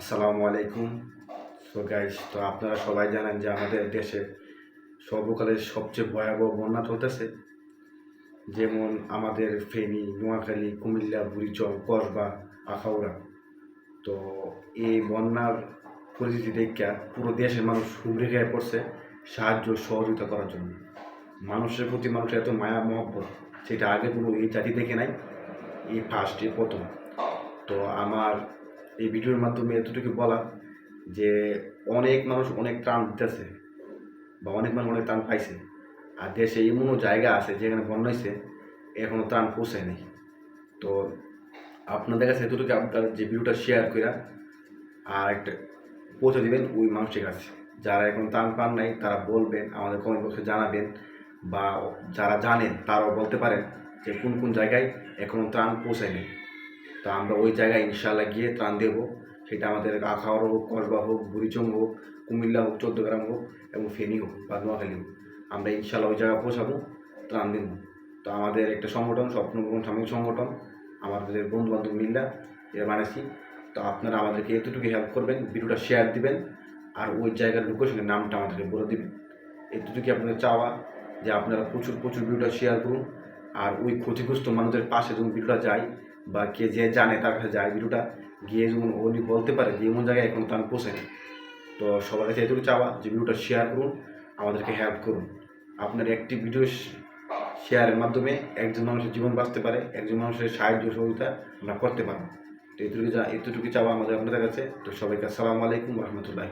আসসালামু আলাইকুম। So guys তো আপনারা সবাই জানেন যে আমাদের দেশে সর্বকালের সবচেয়ে ভয়াবহ বন্যা চলতেছে যেমন আমাদের ফেনী, নোয়াখালী, কুমিল্লা, বুড়িচং, কসবা, আখাউড়া। তো এই বন্যার পরিস্থিতি দেখে পুরো দেশের মানুষ হুমড়ি খেয়ে পড়ছে সাহায্য, সহযোগিতা করার জন্য। মানুষের প্রতি মানুষের এত মায়া, মহব্বত, সেটা আগে কোনো এই জাতি দেখে নাই, এই ফার্স্ট প্রথম। তো আমার এই ভিডিওর মাধ্যমে এতটুকু বলা যে অনেক মানুষ অনেক ত্রাণ দিতেছে বা অনেক মানুষ অনেক ত্রাণ পাইছে। আর দেশে এমনও জায়গা আছে যেখানে বন্যা হয়েছে এখনও ত্রাণ পৌঁছায় নাই। তো আপনাদের কাছে এতটুকু আপনার যে ভিডিওটা শেয়ার করে আর একটা পৌঁছে দেবেন ওই মানুষের কাছে। যারা এখন ত্রাণ পান নাই, তারা বলবেন, আমাদের কমেন্ট বক্সে জানাবেন বা যারা জানেন, তারাও বলতে পারেন যে কোন কোন জায়গায় এখনও ত্রাণ পৌঁছায়নি তো আমরা ওই জায়গায় ইনশাল্লাহ গিয়ে ত্রাণ দেবো। সেটা আমাদের আখাওয়ার হোক, কসবা হোক, বুড়িচং হোক, কুমিল্লা হোক, চৌদ্দগ্রাম হোক এবং ফেনী হোক বা নোয়াখালী হোক। আমরা ইনশাল্লাহ ওই জায়গায় পৌঁছাবো, ত্রাণ দেবো। তো আমাদের একটা সংগঠন স্বপ্নপূরণ সাময়িক সংগঠন, আমাদের বন্ধু বান্ধব মিল্লা, এরা বানাইছি। তো আপনারা আমাদেরকে এতটুকু হেল্প করবেন, ভিডিওটা শেয়ার দিবেন, আর ওই জায়গার লোকেশনের নামটা আমাদেরকে বলে দেবেন। এতটুকু আপনাদের চাওয়া, যে আপনারা প্রচুর প্রচুর ভিডিওটা শেয়ার করুন, আর ওই ক্ষতিগ্রস্ত মানুষদের পাশে যখন ভিডিওটা যায় বা কে যে জানে তার কাছে যায়, ভিডিওটা গিয়ে যখন উনি বলতে পারে যে এমন জায়গায় এখন তার পৌঁছায় তো সবার কাছে এটুকু চাওয়া যে ভিডিওটা শেয়ার করুন, আমাদেরকে হেল্প করুন। আপনার একটি ভিডিও শেয়ারের মাধ্যমে একজন মানুষের জীবন বাঁচতে পারে, একজন মানুষের সাহায্য সহযোগিতা আমরা করতে পারব। তো এতটুকু যা, এতটুকু চাওয়া আমাদের আপনাদের কাছে। তো সবাইকে আসসালামু আলাইকুম রহমতুল্লাহ।